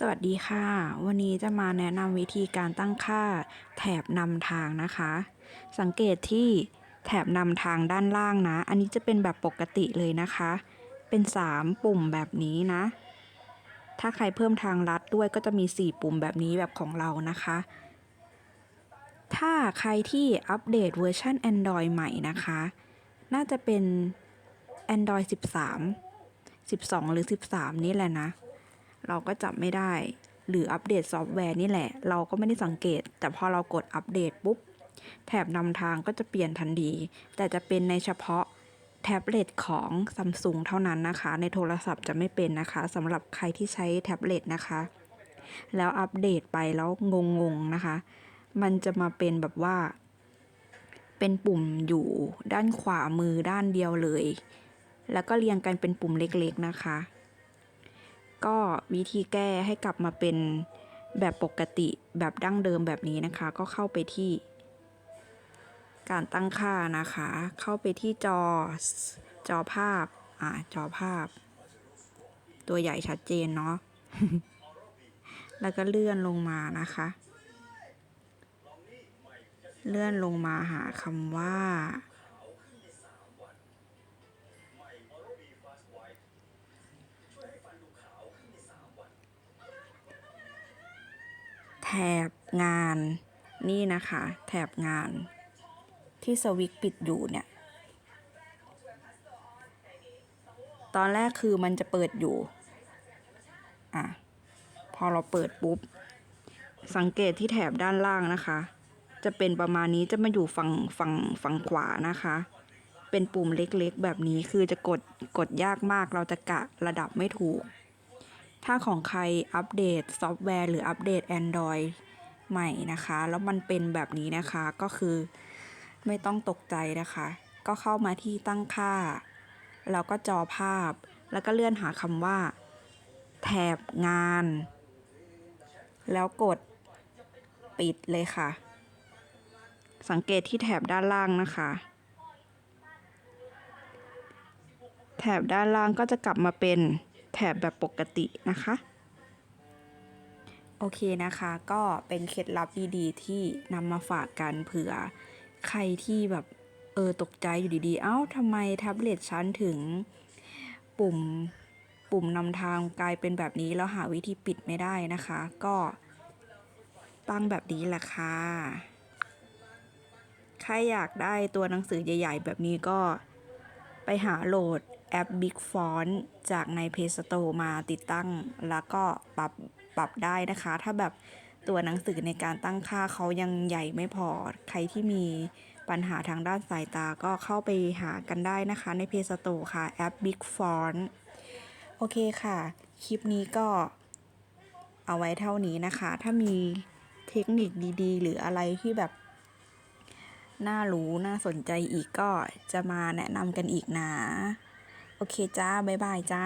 สวัสดีค่ะ วันนี้จะมาแนะนำวิธีการตั้งค่าแถบนำทางนะคะ สังเกตที่แถบนำทางด้านล่างนะ อันนี้จะเป็นแบบปกติเลยนะคะ เป็น 3 ปุ่มแบบนี้นะ ถ้าใครเพิ่มทางลัดด้วยก็จะมี 4 ปุ่มแบบนี้แบบของเรานะคะ ถ้าใครที่อัปเดตเวอร์ชัน Android ใหม่นะคะ น่าจะเป็น Android 13 12 หรือ 13 นี่แหละนะ เราก็จับไม่ได้ หรืออัปเดตซอฟต์แวร์นี่แหละ เราก็ไม่ได้สังเกต แต่พอเรากดอัปเดตปุ๊บ แถบนำทางก็จะเปลี่ยนทันที แต่จะเป็นในเฉพาะแท็บเล็ตของซัมซุงเท่านั้นนะคะ ในโทรศัพท์จะไม่เป็นนะคะสำหรับใครที่ใช้แท็บเล็ตนะคะ แล้วอัปเดตไปแล้วงงๆนะคะ มันจะมาเป็นแบบว่า เป็นปุ่มอยู่ด้านขวามือด้านเดียวเลย แล้วก็เรียงกันเป็นปุ่มเล็กๆนะคะ ก็วิธีแก้ให้กลับมาเป็นแบบปกติแบบดั้งเดิมแบบนี้นะคะ ก็เข้าไปที่ การตั้งค่านะคะ เข้าไปที่จอจอภาพอ่าจอภาพ ตัวใหญ่ชัดเจนเนาะแล้วก็เลื่อนลงมานะคะ เลื่อนลงมาหาคำว่า แถบงานนี่นะคะ แถบงาน ที่สวิตปิดอยู่เนี่ย ตอนแรกคือมันจะเปิดอยู่ อะ พอเราเปิดปุ๊บ สังเกตที่แถบด้านล่างนะคะ จะเป็นประมาณนี้จะมาอยู่ฝั่งฝั่งฝั่งขวานะคะ เป็นปุ่มเล็กๆ แบบนี้คือจะกดกดยากมากเราจะกะระดับไม่ถูก ถ้าของใครอัปเดตซอฟต์แวร์หรืออัปเดต Android ใหม่นะคะ แล้วมันเป็นแบบนี้นะคะก็คือไม่ต้องตกใจนะคะ ก็เข้ามาที่ตั้งค่า แล้วก็จอภาพ แล้วก็เลื่อนหาคำว่า แถบงาน แล้วกดปิดเลยค่ะ สังเกตที่แถบด้านล่างนะคะ แถบด้านล่างก็จะกลับมาเป็น แถบแบบปกตินะคะโอเคนะคะก็เป็นเคล็ดลับดีๆที่นำมาฝากกันเผื่อใครที่แบบเออตกใจอยู่ดีๆ เอ้าทำไมแท็บเล็ตฉันถึงปุ่มปุ่มนำทางกลายเป็นแบบนี้แล้วหาวิธีปิดไม่ได้นะคะ ก็ตั้งแบบนี้แหละค่ะ ใครอยากได้ตัวหนังสือใหญ่ ๆ แบบนี้ก็ไปหาโหลด แอป Big Font จากใน Play Store มาติดตั้ง แล้วก็ปรับปรับได้นะคะ ถ้าแบบตัวหนังสือในการตั้งค่าเขายังใหญ่ไม่พอ ใครที่มีปัญหาทางด้านสายตาก็เข้าไปหากันได้นะคะใน Play Store ค่ะ แอป Big Font โอเคค่ะ คลิปนี้ก็เอาไว้เท่านี้นะคะ ถ้ามีเทคนิคดีๆ หรืออะไรที่แบบ น่ารู้ น่าสนใจอีกก็จะมาแนะนำกันอีกนะ โอเคจ้า บ๊ายบายจ้า